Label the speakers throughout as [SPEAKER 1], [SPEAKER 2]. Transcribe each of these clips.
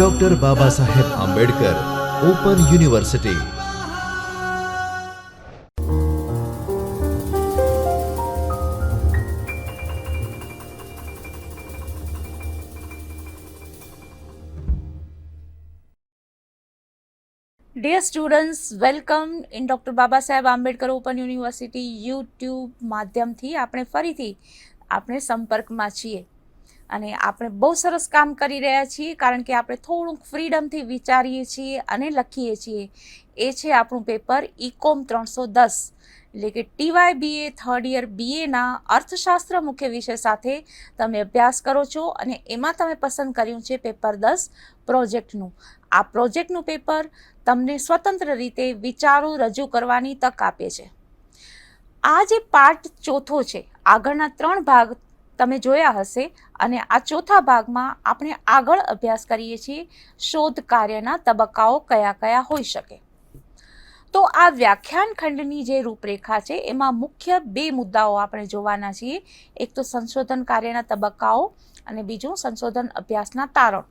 [SPEAKER 1] Doctor Baba Saheb Ambedkar open university
[SPEAKER 2] dear students welcome in doctor Baba Saheb Ambedkar open university YouTube માધ્યમથી આપણે ફરીથી આપણે સંપર્કમાં છીએ. અને આપણે બહુ સરસ કામ કરી રહ્યા છીએ, કારણ કે આપણે થોડુંક ફ્રીડમથી વિચારીએ છીએ અને લખીએ છીએ. એ છે આપણું પેપર ઇકોમ ત્રણસો દસ, એટલે કે ટીવાય બીએ થર્ડ યર બીએના અર્થશાસ્ત્ર મુખ્ય વિષય સાથે તમે અભ્યાસ કરો છો અને એમાં તમે પસંદ કર્યું છે પેપર દસ પ્રોજેક્ટનું આ પ્રોજેક્ટનું પેપર તમને સ્વતંત્ર રીતે વિચારો રજૂ કરવાની તક આપે છે. આ જે પાર્ટ ચોથો છે, આગળના ત્રણ ભાગ તમે જોયા હશે અને આ ચોથા ભાગમાં આપણે આગળ અભ્યાસ કરીએ છીએ શોધ કાર્યના તબક્કાઓ કયા કયા હોઈ શકે. તો આ વ્યાખ્યાન ખંડની જે રૂપરેખા છે, એમાં મુખ્ય બે મુદ્દાઓ આપણે જોવાના છીએ. એક તો સંશોધન કાર્યના તબક્કાઓ અને બીજું સંશોધન અભ્યાસના તારણ.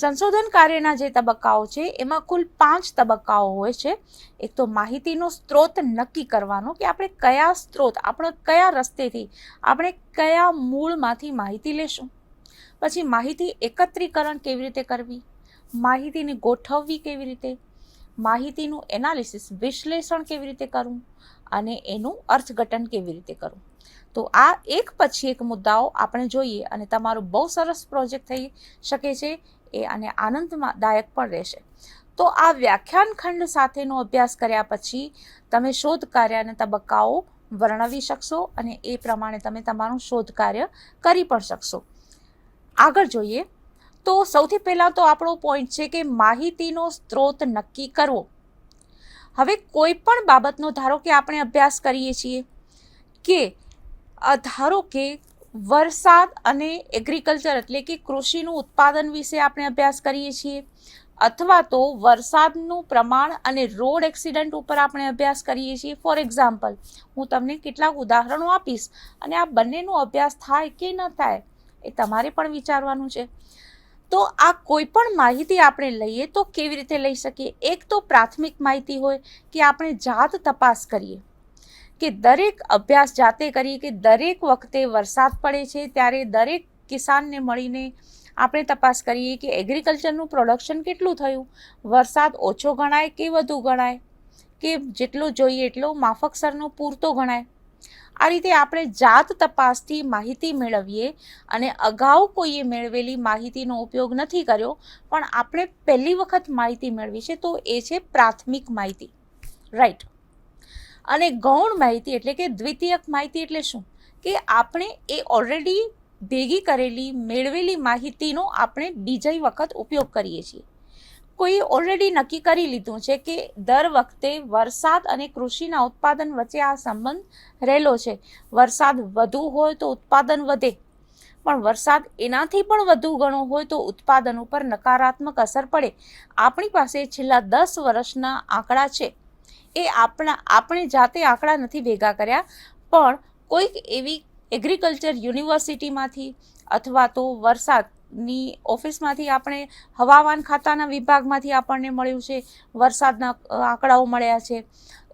[SPEAKER 2] સંશોધન કાર્યના જે તબક્કાઓ છે, એમાં કુલ પાંચ તબક્કાઓ હોય છે. એક તો માહિતીનો સ્ત્રોત નક્કી કરવાનો કે આપણે કયા સ્ત્રોત, આપણે કયા રસ્તેથી, આપણે કયા મૂળમાંથી માહિતી લેશું? પછી માહિતી એકત્રીકરણ કેવી રીતે કરવી? માહિતીને ગોઠવવી કેવી રીતે? માહિતીનું એનાલિસિસ વિશ્લેષણ કેવી રીતે કરવું? અને એનું અર્થઘટન કેવી રીતે કરવું? તો આ એક પછી એક મુદ્દાઓ આપણે જોઈએ અને તમારો બહુ સરસ પ્રોજેક્ટ થઈ શકે છે. એ અને આનંદદાયક પણ રહેશે. તો આ વ્યાખ્યાન ખંડ સાથેનો અભ્યાસ કર્યા પછી તમે શોધ કાર્યના તબક્કાઓ વર્ણવી શકશો અને એ પ્રમાણે તમે તમારું શોધ કાર્ય કરી પણ શકશો. આગળ જોઈએ. તો સૌથી પહેલાં તો આપણો પોઈન્ટ છે કે માહિતીનો સ્ત્રોત નક્કી કરવો. હવે કોઈ પણ બાબતનો ધારો કે આપણે અભ્યાસ કરીએ છીએ કે ધારો કે વરસાદ અને એગ્રીકલ્ચર એટલે કે કૃષિનું ઉત્પાદન વિશે આપણે અભ્યાસ કરીએ છીએ. અથવા તો વરસાદનું પ્રમાણ અને રોડ એક્સિડન્ટ ઉપર આપણે અભ્યાસ કરીએ છીએ. ફોર એક્ઝામ્પલ હું તમને કેટલાક ઉદાહરણો આપીશ અને આ બંનેનો અભ્યાસ થાય કે ન થાય એ તમારે પણ વિચારવાનું છે. તો આ કોઈ પણ માહિતી આપણે લઈએ તો કેવી રીતે લઈ શકીએ? એક તો પ્રાથમિક માહિતી હોય કે આપણે જાત તપાસ કરીએ. કે દરેક અભ્યાસ જાતે કરીએ કે દરેક વખતે વરસાદ પડે છે, ત્યારે દરેક કિસાનને મળીને આપણે તપાસ કરીએ કે એગ્રીકલ્ચરનું પ્રોડક્શન કેટલું થયું? વરસાદ ઓછો ગણાય કે વધુ ગણાય? કે જેટલો જોઈએ એટલો માફકસરનો પૂરતો ગણાય? આ રીતે આપણે જાત તપાસથી માહિતી મેળવીએ અને અગાઉ કોઈએ મેળવેલી માહિતીનો ઉપયોગ નથી કર્યો, પણ આપણે પહેલી વખત માહિતી મેળવી છે, તો એ છે પ્રાથમિક માહિતી. રાઈટ અને ગૌણ માહિતી એટલે કે દ્વિતીયક માહિતી એટલે શું? કે આપણે એ ઓલરેડી ભેગી કરેલી, મેળવેલી માહિતીનો આપણે બીજી વખત ઉપયોગ કરીએ છીએ. કોઈ ઓલરેડી નક્કી કરી લીધું છે કે દર વખતે વરસાદ અને કૃષિના ઉત્પાદન વચ્ચે આ સંબંધ રહેલો છે. વરસાદ વધુ હોય તો ઉત્પાદન વધે, પણ વરસાદ એનાથી પણ વધુ ગણો હોય તો ઉત્પાદન ઉપર નકારાત્મક અસર પડે. આપણી પાસે છેલ્લા દસ વર્ષના આંકડા છે. એ આપણા આપણે જાતે આંકડા નથી ભેગા કર્યા, પણ કોઈક એવી એગ્રીકલ્ચર યુનિવર્સિટીમાંથી અથવા તો વરસાદની ઓફિસમાંથી આપણે હવામાન ખાતાના વિભાગમાંથી આપણને મળ્યું છે. વરસાદના આંકડાઓ મળ્યા છે.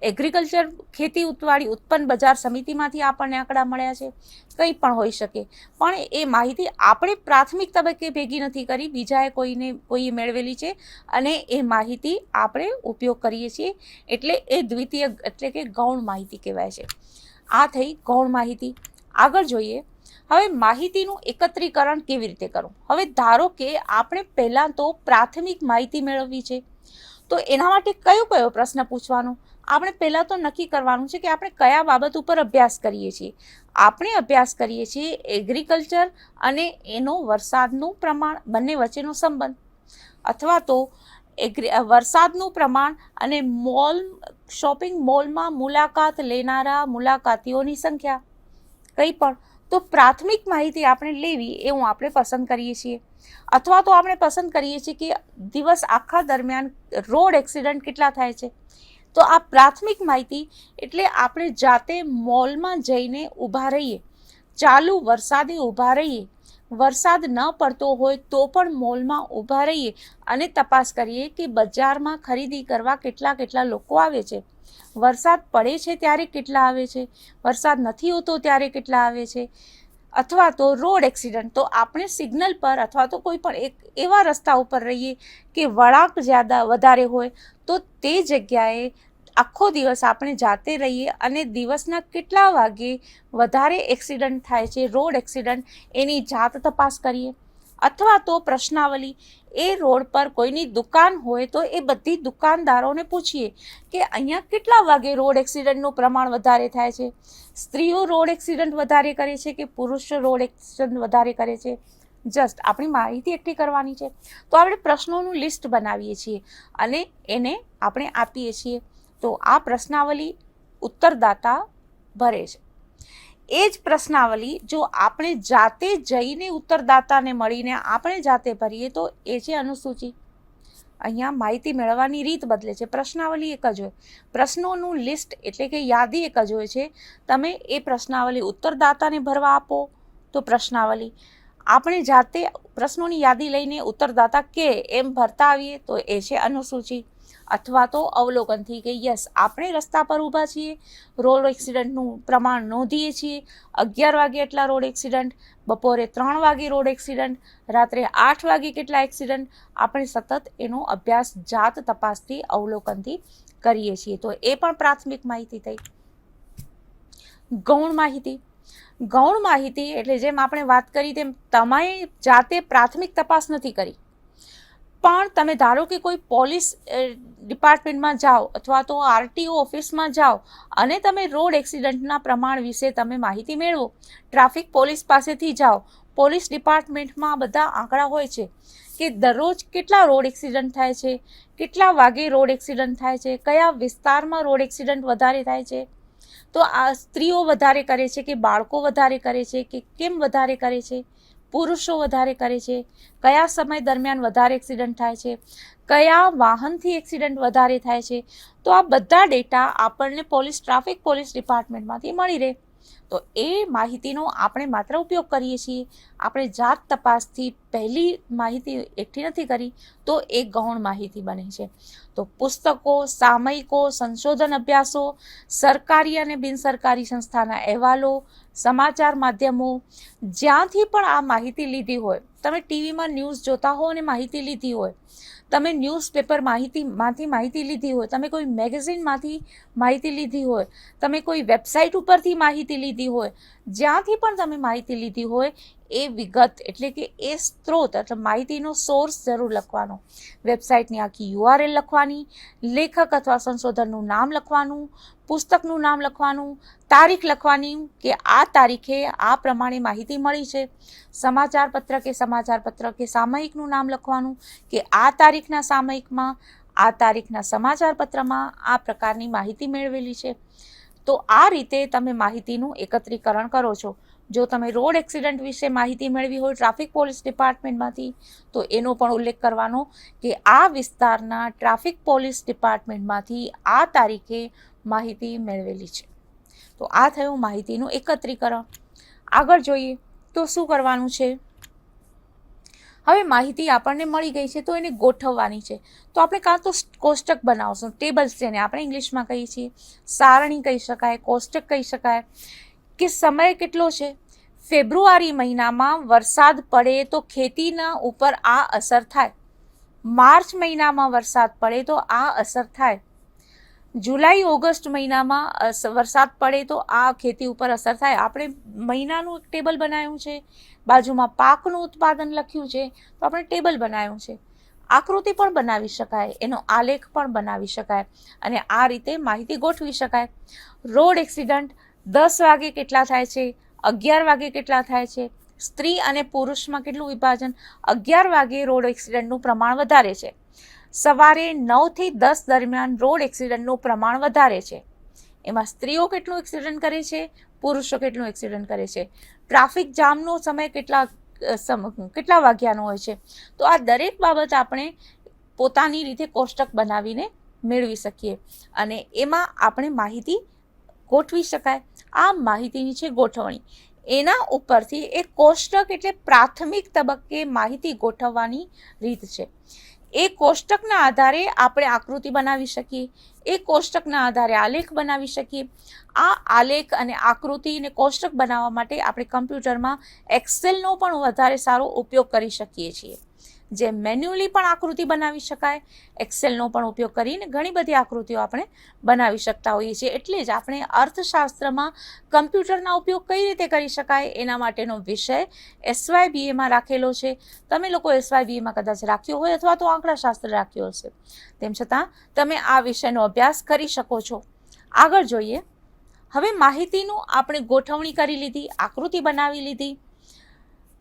[SPEAKER 2] એગ્રીકલ્ચર ખેતી ઉત્વાળી ઉત્પન્ન બજાર સમિતિમાંથી આપણને આંકડા મળ્યા છે. કંઈ પણ હોઈ શકે. પણ એ માહિતી આપણે પ્રાથમિક તબક્કે ભેગી નથી કરી. બીજાએ કોઈને, કોઈએ મેળવેલી છે અને એ માહિતી આપણે ઉપયોગ કરીએ છીએ. એટલે એ દ્વિતીય, એટલે કે ગૌણ માહિતી કહેવાય છે. આ થઈ ગૌણ માહિતી. આગળ જોઈએ હવે માહિતીનું એકત્રીકરણ કેવી રીતે કરવું? હવે ધારો કે આપણે પહેલાં તો પ્રાથમિક માહિતી મેળવવી છે, તો એના માટે કયો કયો પ્રશ્ન પૂછવાનો? આપણે પહેલાં તો નક્કી કરવાનું છે કે આપણે કયા બાબત ઉપર અભ્યાસ કરીએ છીએ. આપણે અભ્યાસ કરીએ છીએ એગ્રીકલ્ચર અને એનો વરસાદનું પ્રમાણ, બંને વચ્ચેનો સંબંધ. અથવા તો એગ્રી વરસાદનું પ્રમાણ અને મોલ, શોપિંગ મોલમાં મુલાકાત લેનારા મુલાકાતીઓની સંખ્યા. કંઈ પણ. તો પ્રાથમિક માહિતી આપણે લેવી એવું આપણે પસંદ કરીએ છીએ. અથવા તો આપણે પસંદ કરીએ છીએ કે દિવસ આખા દરમિયાન રોડ એક્સિડન્ટ કેટલા થાય છે. તો આ પ્રાથમિક માહિતી એટલે આપણે જાતે મોલમાં જઈને ઊભા રહીએ. ચાલુ વરસાદે ઊભા રહીએ. વરસાદ ન પડતો હોય તો પણ મોલમાં ઊભા રહીએ અને તપાસ કરીએ કે બજારમાં ખરીદી કરવા કેટલા કેટલા લોકો આવે છે. વરસાદ પડે છે ત્યારે કેટલા આવે છે? વરસાદ નથી હોતો ત્યારે કેટલા આવે છે? અથવા તો રોડ એક્સિડન્ટ, તો આપણે સિગ્નલ પર અથવા તો કોઈ પણ એક એવા રસ્તા ઉપર રહીએ કે વળાંક જ્યાદા વધારે હોય, તો તે જગ્યાએ આખો દિવસ આપણે જાતે રહીએ અને દિવસના કેટલા વાગે વધારે એક્સિડન્ટ થાય છે, રોડ એક્સિડન્ટ, એની જાત તપાસ કરીએ. અથવા તો પ્રશ્નાવલી, એ રોડ પર કોઈની દુકાન હોય તો એ બધી દુકાનદારોને પૂછીએ કે અહીંયા કેટલા વાગે રોડ એક્સિડન્ટનું પ્રમાણ વધારે થાય છે? સ્ત્રીઓ રોડ એક્સિડન્ટ વધારે કરે છે કે પુરુષો રોડ એક્સિડન્ટ વધારે કરે છે? જસ્ટ આપણી માહિતી એકઠી કરવાની છે. તો આપણે પ્રશ્નોનું લિસ્ટ બનાવીએ છીએ અને એને આપણે આપીએ છીએ. તો આ પ્રશ્નાવલી ઉત્તરદાતા ભરે છે. એ જ પ્રશ્નાવલી જો આપણે જાતે જઈને ઉત્તરદાતાને મળીને આપણે જાતે ભરીએ તો એ છે અનુસૂચિ. અહીંયા માહિતી મેળવવાની રીત બદલે છે. પ્રશ્નાવલી એક જ હોય. પ્રશ્નોનું લિસ્ટ એટલે કે યાદી એક જ હોય છે. તમે એ પ્રશ્નાવલી ઉત્તરદાતાને ભરવા આપો તો પ્રશ્નાવલી. આપણે જાતે પ્રશ્નોની યાદી લઈને ઉત્તરદાતા કે એમ ભરતા આવીએ તો એ છે અનુસૂચિ. અથવા તો અવલોકનથી કે યસ આપણે રસ્તા પર ઊભા છીએ, રોડ એક્સિડન્ટનું પ્રમાણ નોંધીએ છીએ, અગિયાર વાગે એટલા રોડ એક્સિડન્ટ, બપોરે ત્રણ વાગે રોડ એક્સિડન્ટ, રાત્રે આઠ વાગે કેટલા એક્સિડન્ટ, આપણે સતત એનો અભ્યાસ જાત તપાસથી, અવલોકનથી કરીએ છીએ. તો એ પણ પ્રાથમિક માહિતી થઈ. ગૌણ માહિતી. ગૌણ માહિતી એટલે જેમ આપણે વાત કરી તેમ તમે જાતે પ્રાથમિક તપાસ નથી કરી. પણ તમે ધારો કે કોઈ પોલીસ ડિપાર્ટમેન્ટમાં જાઓ અથવા તો આરટીઓ ઓફિસમાં જાઓ અને તમે રોડ એક્સિડન્ટના પ્રમાણ વિશે તમે માહિતી મેળવો, ટ્રાફિક પોલીસ પાસેથી જાઓ, પોલીસ ડિપાર્ટમેન્ટમાં બધા આંકડા હોય છે કે દરરોજ કેટલા રોડ એક્સિડન્ટ થાય છે, કેટલા વાગે રોડ એક્સિડન્ટ થાય છે, કયા વિસ્તારમાં રોડ એક્સિડન્ટ વધારે થાય છે. તો આ સ્ત્રીઓ વધારે કરે છે કે બાળકો વધારે કરે છે કે કેમ વધારે કરે છે? પુરુષો વધારે કરે છે? કયા સમય દરમિયાન વધારે એક્સિડન્ટ થાય છે? કયા વાહનથી એક્સિડન્ટ વધારે થાય છે? તો આ બધા ડેટા આપણને પોલીસ ટ્રાફિક પોલીસ ડિપાર્ટમેન્ટમાંથી મળી રહે. તો એ માહિતીનો આપણે માત્ર ઉપયોગ કરીએ છીએ. આપણે જાત તપાસથી પહેલી માહિતી એકઠી નથી કરી, તો એ ગૌણ માહિતી બને છે. તો પુસ્તકો, સામયિકો, સંશોધન અભ્યાસો, સરકારી અને બિનસરકારી સંસ્થાના અહેવાલો, સમાચાર માધ્યમો, જ્યાંથી પણ આ માહિતી લીધી હોય, તમે ટીવીમાં ન્યૂઝ જોતા હો અને માહિતી લીધી હોય, તમે ન્યૂઝપેપર માહિતીમાંથી માહિતી લીધી હોય, તમે કોઈ મેગેઝિનમાંથી માહિતી લીધી હોય, તમે કોઈ વેબસાઇટ ઉપરથી માહિતી લીધી હોય, જ્યાંથી પણ તમે માહિતી લીધી હોય એ વિગત એટલે કે એ સ્ત્રોત એટલે માહિતીનો સોર્સ જરૂર લખવાનો. વેબસાઇટની આખી યુઆરએલ લખવાની, લેખક અથવા સંશોધનનું નામ લખવાનું, પુસ્તકનું નામ લખવાનું, તારીખ લખવાની કે આ તારીખે આ પ્રમાણે માહિતી મળી છે. સમાચાર પત્ર કે સમાચાર પત્ર કે સામયિકનું નામ લખવાનું કે આ તારીખના સામયિકમાં, આ તારીખના સમાચાર પત્રમાં આ પ્રકારની માહિતી મેળવેલી છે. તો આ રીતે તમે માહિતીનું એકત્રીકરણ કરો છો. જો તમે રોડ એક્સિડન્ટ વિશે માહિતી મેળવી હોય ટ્રાફિક પોલીસ ડિપાર્ટમેન્ટમાંથી, તો એનો પણ ઉલ્લેખ કરવાનો કે આ વિસ્તારના ટ્રાફિક પોલીસ ડિપાર્ટમેન્ટમાંથી આ તારીખે માહિતી મેળવેલી છે. તો આ થયું માહિતીનું એકત્રીકરણ. આગળ જોઈએ તો શું કરવાનું છે? હવે માહિતી આપણને મળી ગઈ છે તો એને ગોઠવવાની છે. તો આપણે કાં તો કોષ્ટક બનાવશું, ટેબલ્સ જેને આપણે ઇંગ્લિશમાં કહીએ છીએ. સારણી કહી શકાય, કોષ્ટક કહી શકાય. કે સમય કેટલો છે? ફેબ્રુઆરી મહિનામાં વરસાદ પડે તો ખેતીના ઉપર આ અસર થાય. માર્ચ મહિનામાં વરસાદ પડે તો આ અસર થાય. જુલાઈ, ઓગસ્ટ મહિનામાં વરસાદ પડે તો આ ખેતી ઉપર અસર થાય. આપણે મહિનાનું એક ટેબલ બનાવ્યું છે. બાજુમાં પાકનું ઉત્પાદન લખ્યું છે. તો આપણે ટેબલ બનાવ્યું છે. આકૃતિ પણ બનાવી શકાય. એનો આલેખ પણ બનાવી શકાય. અને આ રીતે માહિતી ગોઠવી શકાય. રોડ એક્સિડન્ટ દસ વાગે કેટલા થાય છે? અગિયાર વાગે કેટલા થાય છે? સ્ત્રી અને પુરુષમાં કેટલું વિભાજન? અગિયાર વાગે રોડ એક્સિડન્ટનું પ્રમાણ વધારે છે. સવારે નવથી દસ દરમિયાન રોડ એક્સિડન્ટનું પ્રમાણ વધારે છે. એમાં સ્ત્રીઓ કેટલું એક્સિડન્ટ કરે છે? પુરુષો કેટલું એક્સિડન્ટ કરે છે? ટ્રાફિક જામનો સમય કેટલા કેટલા વાગ્યાનો હોય છે? તો આ દરેક બાબત આપણે પોતાની રીતે કોષ્ટક બનાવીને મેળવી શકીએ. અને એમાં આપણે માહિતી ગોઠવી શકાય. આ માહિતીની છે ગોઠવણી. એના ઉપરથી એ કોષ્ટક એટલે પ્રાથમિક તબક્કે માહિતી ગોઠવવાની રીત છે. એ કોષ્ટકના આધારે આપણે આકૃતિ બનાવી શકીએ. એ કોષ્ટકના આધારે આલેખ બનાવી શકીએ. આ આલેખ અને આકૃતિ અને કોષ્ટક બનાવવા માટે આપણે કમ્પ્યુટરમાં એક્સેલનો પણ વધારે સારો ઉપયોગ કરી શકીએ છીએ. જે મેન્યુઅલી પણ આકૃતિ બનાવી શકાય. એક્સેલનો પણ ઉપયોગ કરીને ઘણી બધી આકૃતિઓ આપણે બનાવી શકતા હોઈએ છીએ. એટલે જ આપણે અર્થશાસ્ત્રમાં કમ્પ્યુટરના ઉપયોગ કઈ રીતે કરી શકાય એના માટેનો વિષય એસવાય બીએમાં રાખેલો છે. તમે લોકો એસવાય બીએમાં કદાચ રાખ્યો હોય અથવા તો આંકડાશાસ્ત્ર રાખ્યો હશે. તેમ છતાં તમે આ વિષયનો અભ્યાસ કરી શકો છો. આગળ જોઈએ. હવે માહિતીનું આપણે ગોઠવણી કરી લીધી, આકૃતિ બનાવી લીધી,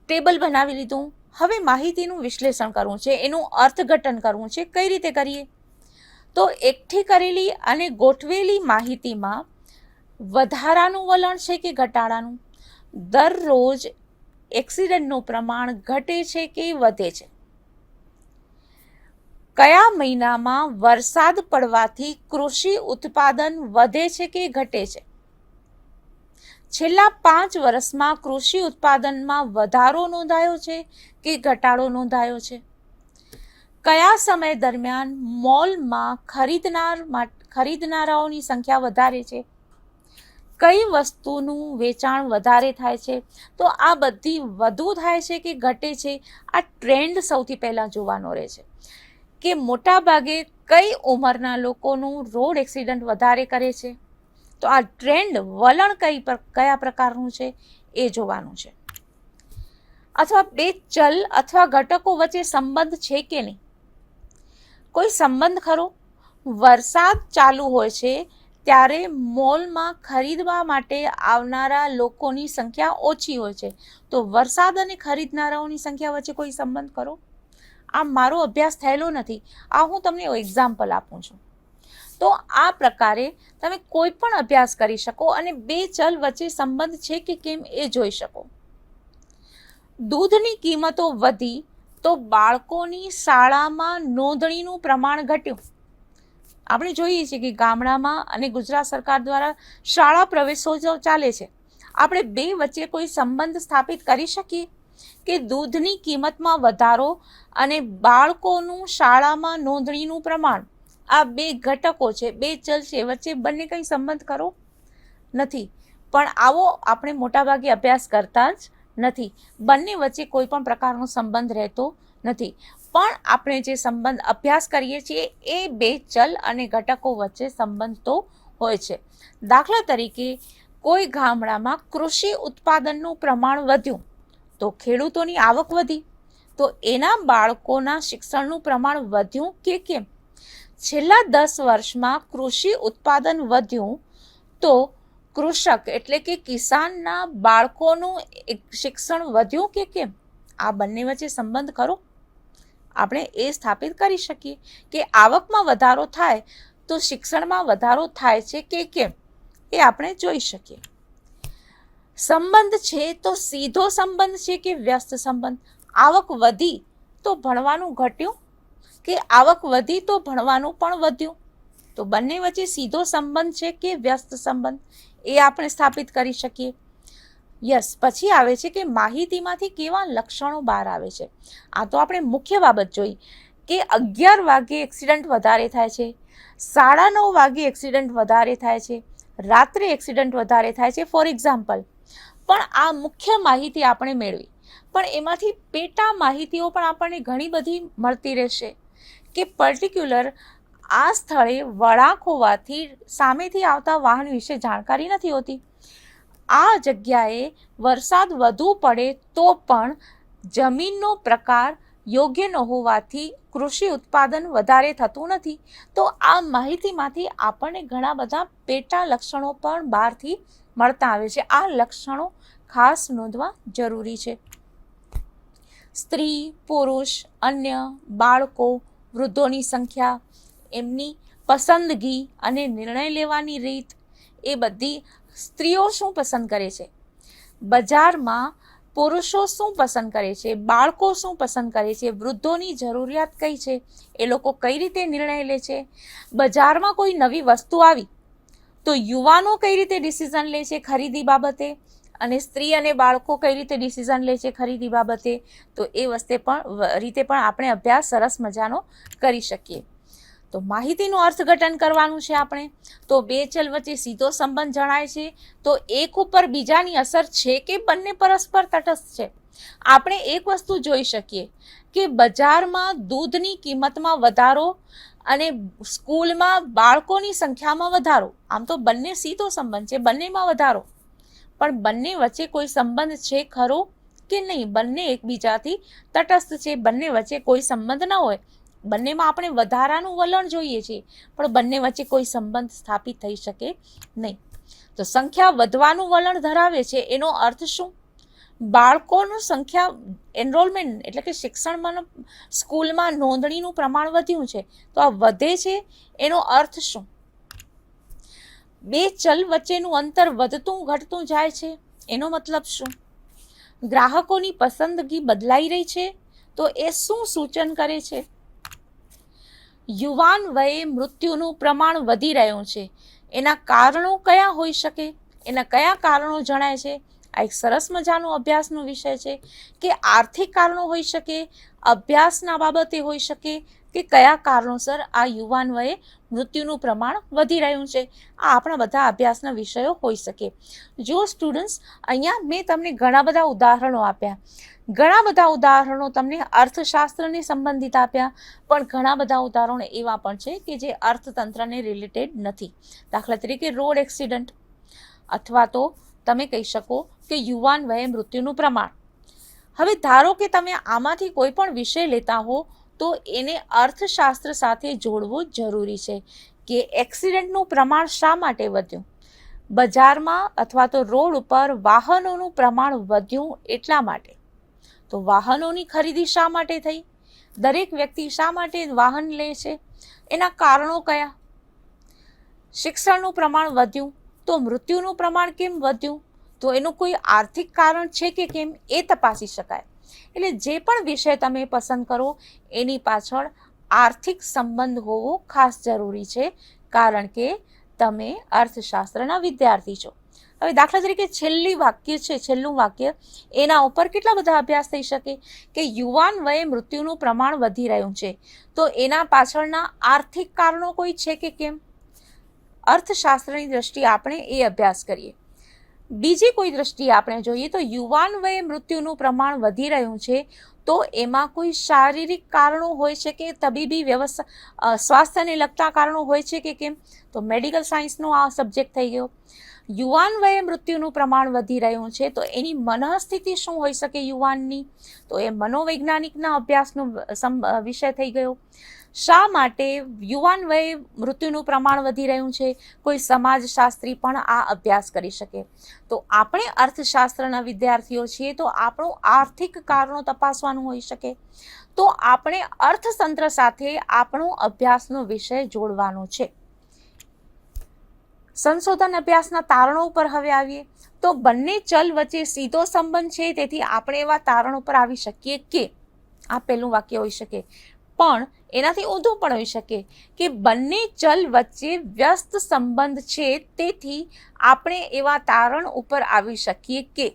[SPEAKER 2] ટેબલ બનાવી લીધું હવે માહિતીનું વિશ્લેષણ કરવું છે, એનું અર્થઘટન કરવું છે, કઈ રીતે કરીએ? તો એકઠી કરેલી અને ગોઠવેલી માહિતીમાં વધારાનું વલણ છે કે ઘટાડાનું? દરરોજ એક્સિડન્ટનું પ્રમાણ ઘટે છે કે વધે છે? કયા મહિનામાં વરસાદ પડવાથી કૃષિ ઉત્પાદન વધે છે કે ઘટે છે? છેલ્લા પાંચ વર્ષમાં કૃષિ ઉત્પાદનમાં વધારો નોંધાયો છે કે ઘટાડો નોંધાયો છે? કયા સમય દરમિયાન મોલમાં ખરીદનાર ખરીદનારાઓની સંખ્યા વધારે છે? કઈ વસ્તુનું વેચાણ વધારે થાય છે? તો આ બધી વધુ થાય છે કે ઘટે છે? આ ટ્રેન્ડ સૌથી પહેલાં જોવાનો રહે છે કે મોટા ભાગે કઈ ઉંમરના લોકોનું રોડ એક્સિડન્ટ વધારે કરે છે? તો આ ટ્રેન્ડ વલણ કઈ પર, કયા પ્રકારનું છે એ જોવાનું છે. અથવા બે ચલ અથવા ઘટકો વચ્ચે સંબંધ છે કે નહીં? કોઈ સંબંધ ખરો? વરસાદ ચાલુ હોય છે ત્યારે મોલમાં ખરીદવા માટે આવનારા લોકોની સંખ્યા ઓછી હોય છે. તો વરસાદ અને ખરીદનારાઓની સંખ્યા વચ્ચે કોઈ સંબંધ ખરો? આ મારો અભ્યાસ થયેલો નથી. આ હું તમને એક્ઝામ્પલ આપું છું. તો આ પ્રકારે તમે કોઈ પણ અભ્યાસ કરી શકો અને બે ચલ વચ્ચે સંબંધ છે કે કેમ એ જોઈ શકો. દૂધની કિંમતો વધી તો બાળકોની શાળામાં નોંધણીનું પ્રમાણ ઘટ્યું. આપણે જોઈએ છીએ કે ગામડામાં અને ગુજરાત સરકાર દ્વારા શાળા પ્રવેશોત્સવ ચાલે છે. આપણે બે વચ્ચે કોઈ સંબંધ સ્થાપિત કરી શકીએ? કે દૂધની કિંમતમાં વધારો અને બાળકોનું શાળામાં નોંધણીનું પ્રમાણ? આ બે ઘટકો છે, બે ચલ છે વચ્ચે બંને કંઈ સંબંધ કરો નથી. પણ આવો આપણે મોટાભાગે અભ્યાસ કરતા જ નથી. બંને વચ્ચે કોઈ પણ પ્રકારનો સંબંધ રહેતો નથી. પણ આપણે જે સંબંધ અભ્યાસ કરીએ છીએ, એ બે ચલ અને ઘટકો વચ્ચે સંબંધ તો હોય છે. દાખલા તરીકે, કોઈ ગામડામાં કૃષિ ઉત્પાદનનું પ્રમાણ વધ્યું, તો ખેડૂતોની આવક વધી. તો એના બાળકોના શિક્ષણનું પ્રમાણ વધ્યું કે કેમ? છેલ્લા દસ વર્ષમાં કૃષિ ઉત્પાદન વધ્યું તો કૃષક એટલે કે કિસાનના બાળકોનું શિક્ષણ વધ્યું કે કેમ? આ બંને વચ્ચે સંબંધ ખરો? આપણે એ સ્થાપિત કરી શકીએ કે આવકમાં વધારો થાય તો શિક્ષણમાં વધારો થાય છે કે કેમ? એ આપણે જોઈ શકીએ. સંબંધ છે તો સીધો સંબંધ છે કે વ્યસ્ત સંબંધ? આવક વધી તો ભણવાનું ઘટ્યું કે આવક વધી તો ભણવાનું પણ વધ્યું. તો બંને વચ્ચે સીધો સંબંધ છે કે વ્યસ્ત સંબંધ? એ આપણે સ્થાપિત કરી શકીએ. યસ, પછી આવે છે કે માહિતીમાંથી કેવા લક્ષણો બહાર આવે છે. આ તો આપણે મુખ્ય બાબત જોઈ કે અગિયાર વાગે એક્સિડન્ટ વધારે થાય છે, સાડા નવ વાગે એક્સિડન્ટ વધારે થાય છે, રાત્રે એક્સિડન્ટ વધારે થાય છે, ફોર એક્ઝામ્પલ. પણ આ મુખ્ય માહિતી આપણે મેળવી. પણ એમાંથી પેટા માહિતીઓ પણ આપણને ઘણી બધી મળતી રહેશે. કે પર્ટિક્યુલર આ સ્થળે વળાંક હોવાથી સામેથી આવતા વાહન વિશે જાણકારી નથી હોતી. આ જગ્યાએ વરસાદ વધુ પડે તો પણ જમીનનો પ્રકાર યોગ્ય ન હોવાથી કૃષિ ઉત્પાદન વધારે થતું નથી. તો આ માહિતીમાંથી આપણને ઘણા બધા પેટા લક્ષણો પણ બહારથી મળતા આવે છે. આ લક્ષણો ખાસ નોંધવા જરૂરી છે. સ્ત્રી, પુરુષ, અન્ય બાળકો વૃદ્ધોની સંખ્યા, એમની પસંદગી અને નિર્ણય લેવાની રીત, એ બધી સ્ત્રીઓ શું પસંદ કરે છે? બજારમાં પુરુષો શું પસંદ કરે છે? બાળકો શું પસંદ કરે છે? વૃદ્ધોની જરૂરિયાત કઈ છે? એ લોકો કઈ રીતે નિર્ણય લે છે? બજારમાં કોઈ નવી વસ્તુ આવી તો યુવાનો કઈ રીતે ડિસિઝન લે છે ખરીદી બાબતે? અને સ્ત્રી અને બાળકો કઈ રીતે ડિસિઝન લે છે ખરીદી બાબતે, તો એ વસ્તે પણ રીતે પણ આપણે અભ્યાસ સરસ મજાનો કરી શકીએ. તો માહિતીનું અર્થઘટન કરવાનું છે આપણે. તો બે ચલ વચ્ચે સીધો સંબંધ જણાય છે. તો એક ઉપર બીજાની અસર છે કે બંને પરસ્પર તટસ્થ છે? આપણે એક વસ્તુ જોઈ શકીએ કે બજારમાં દૂધની કિંમતમાં વધારો અને સ્કૂલમાં બાળકોની સંખ્યામાં વધારો. આમ તો બંને સીધો સંબંધ છે, બંનેમાં વધારો. પણ બંને વચ્ચે કોઈ સંબંધ છે ખરો કે નહીં? બંને એકબીજાથી તટસ્થ છે, બંને વચ્ચે કોઈ સંબંધ ન હોય. બંનેમાં આપણે વધારાનું વલણ જોઈએ છીએ પણ બંને વચ્ચે કોઈ સંબંધ સ્થાપિત થઈ શકે નહીં. તો સંખ્યા વધવાનું વલણ ધરાવે છે, એનો અર્થ શું? બાળકોનું સંખ્યા એનરોલમેન્ટ એટલે કે શિક્ષણમાં સ્કૂલમાં નોંધણીનું પ્રમાણ વધ્યું છે, તો આ વધે છે? એનો અર્થ શું? બે ચલ વચ્ચેનું અંતર વધતું ઘટતું જાય છે. એનો મતલબ શું? ગ્રાહકોની પસંદગી બદલાઈ રહી છે, તો એ શું સૂચન કરે છે? યુવાન વયે મૃત્યુનું પ્રમાણ વધી રહ્યું છે. એના કારણો કયા હોઈ શકે? એના કયા કારણો જણાય છે? આ એક સરસ મજાનો અભ્યાસનો વિષય છે કે આર્થિક કારણો હોઈ શકે, અભ્યાસના બાબતે હોઈ શકે કે કયા કારણોસર આ યુવાન વયે મૃત્યુનું પ્રમાણ વધી રહ્યું છે? આ આપણા બધા અભ્યાસના વિષયો હોઈ શકે. જો સ્ટુડન્ટ્સ અહીંયા મેં તમને ઘણા બધા ઉદાહરણો આપ્યા. ઘણા બધા ઉદાહરણો તમને અર્થશાસ્ત્રને સંબંધિત આપ્યા, પણ ઘણા બધા ઉદાહરણો એવા પણ છે કે જે અર્થતંત્રને રિલેટેડ નથી. દાખલા તરીકે રોડ એક્સિડન્ટ અથવા તો તમે કહી શકો કે યુવાન વયે મૃત્યુનું પ્રમાણ. હવે ધારો કે તમે આમાંથી કોઈ પણ વિષય લેતા હો તો એને અર્થશાસ્ત્ર સાથે જોડવું જરૂરી છે કે એક્સિડન્ટનું પ્રમાણ શા માટે વધ્યું? બજારમાં અથવા તો રોડ ઉપર વાહનોનું પ્રમાણ વધ્યું એટલા માટે? તો વાહનોની ખરીદી શા માટે થઈ? દરેક વ્યક્તિ શા માટે વાહન લે છે? એના કારણો કયા? શિક્ષણનું પ્રમાણ વધ્યું તો મૃત્યુનું પ્રમાણ કેમ વધ્યું? તો એનું કોઈ આર્થિક કારણ છે કે કેમ એ તપાસી શકાય. એટલે જે પણ વિષય તમે પસંદ કરો, એની પાછળ આર્થિક સંબંધ હોવો ખાસ જરૂરી છે, કારણ કે તમે અર્થશાસ્ત્રના વિદ્યાર્થી છો. હવે દાખલા તરીકે છેલ્લી વાક્ય છે, છેલ્લું વાક્ય, એના ઉપર કેટલા બધા અભ્યાસ થઈ શકે? કે યુવાન વયે મૃત્યુનું પ્રમાણ વધી રહ્યું છે. તો એના પાછળના આર્થિક કારણો કોઈ છે કે કેમ? અર્થશાસ્ત્રની દ્રષ્ટિએ આપણે એ અભ્યાસ કરીએ. બીજી કોઈ દ્રષ્ટિએ આપણે જોઈએ તો યુવાન વયે મૃત્યુનું પ્રમાણ વધી રહ્યું છે, તો એમાં કોઈ શારીરિક કારણો હોય છે કે તબીબી વ્યવસ્થા સ્વાસ્થ્યને લગતા કારણો હોય છે કે કેમ? તો મેડિકલ સાયન્સનો આ સબ્જેક્ટ થઈ ગયો. યુવાન વયે મૃત્યુનું પ્રમાણ વધી રહ્યું છે, તો એની મનઃસ્થિતિ શું હોઈ શકે યુવાનની? તો એ મનોવૈજ્ઞાનિકના અભ્યાસનો વિષય થઈ ગયો. શા માટે યુવાન વયે મૃત્યુનું પ્રમાણ વધી રહ્યું છે? કોઈ સમાજશાસ્ત્રી પણ આ અભ્યાસ કરી શકે. તો આપણે અર્થશાસ્ત્રના વિદ્યાર્થીઓ છીએ તો આપણું આર્થિક કારણો તપાસવાનું હોઈ શકે. તો આપણે અર્થતંત્ર સાથે આપણો અભ્યાસનો વિષય જોડવાનો છે. સંશોધન અભ્યાસના તારણો ઉપર હવે આવીએ. તો બંને ચલ વચ્ચે સીધો સંબંધ છે, તેથી આપણે એવા તારણો પર આવી શકીએ કે આ પહેલું વાક્ય હોઈ શકે. પણ એનાથી ઊંધું પણ હોઈ શકે કે બંને ચલ વચ્ચે વ્યસ્ત સંબંધ છે, તેથી આપણે એવા તારણ ઉપર આવી શકીએ કે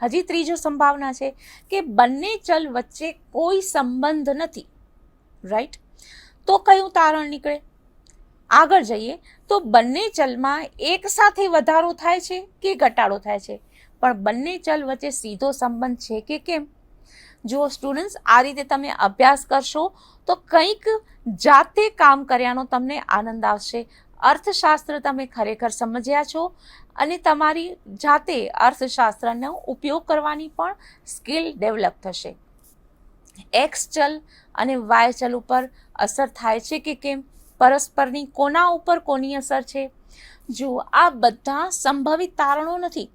[SPEAKER 2] હજી ત્રીજો સંભાવના છે કે બંને ચલ વચ્ચે કોઈ સંબંધ નથી રાઈટ તો કયું તારણ નીકળે? આગળ જઈએ, તો બંને ચલમાં એક સાથે વધારો થાય છે કે ઘટાડો થાય છે? પણ બંને ચલ વચ્ચે સીધો સંબંધ છે કે કેમ? જો સ્ટુડન્ટ્સ આ રીતે તમે અભ્યાસ કરશો, તો કંઈક જાતે કામ કર્યાનો તમને આનંદ આવશે. અર્થશાસ્ત્ર તમે ખરેખર સમજ્યા છો અને તમારી જાતે અર્થશાસ્ત્રનો ઉપયોગ કરવાની પણ સ્કિલ ડેવલપ થશે. એક્સ ચલ અને વાય ચલ ઉપર અસર થાય છે કે કેમ? પરસ્પરની કોના ઉપર કોની અસર છે? જો આ બધા સંભવિત તારણો નથી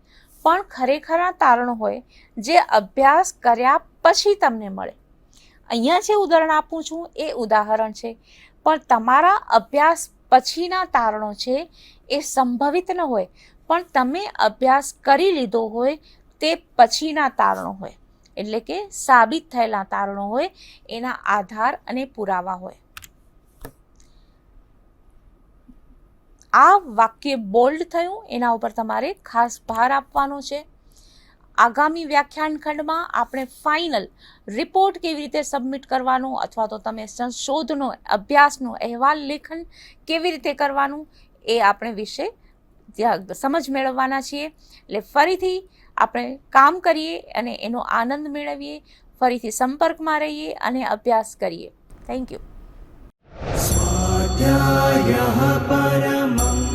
[SPEAKER 2] પણ ખરેખરા તારણો હોય, જે અભ્યાસ કર્યા પછી તમને મળે. અહીંયા જે ઉદાહરણ આપું છું, એ ઉદાહરણ છે. પણ તમારા અભ્યાસ પછીના તારણો છે, એ સંભવિત ન હોય. પણ તમે અભ્યાસ કરી લીધો હોય, તે પછીના તારણો હોય. એટલે કે સાબિત થયેલા તારણો હોય, એના આધાર અને પુરાવા હોય. આ વાક્ય બોલ્ડ થયું, એના ઉપર તમારે ખાસ ભાર આપવાનો છે. આગામી વ્યાખ્યાન ખંડમાં આપણે ફાઇનલ રિપોર્ટ કેવી રીતે સબમિટ કરવાનો અથવા તો તમે સંશોધનો, અભ્યાસનો, અહેવાલ, લેખન કેવી રીતે કરવાનું એ આપણે વિશે સમજ મેળવવાના છીએ. એટલે ફરીથી આપણે કામ કરીએ અને એનો આનંદ મેળવીએ, ફરીથી સંપર્કમાં રહીએ અને અભ્યાસ કરીએ. થેન્ક યુ
[SPEAKER 3] यः परमम्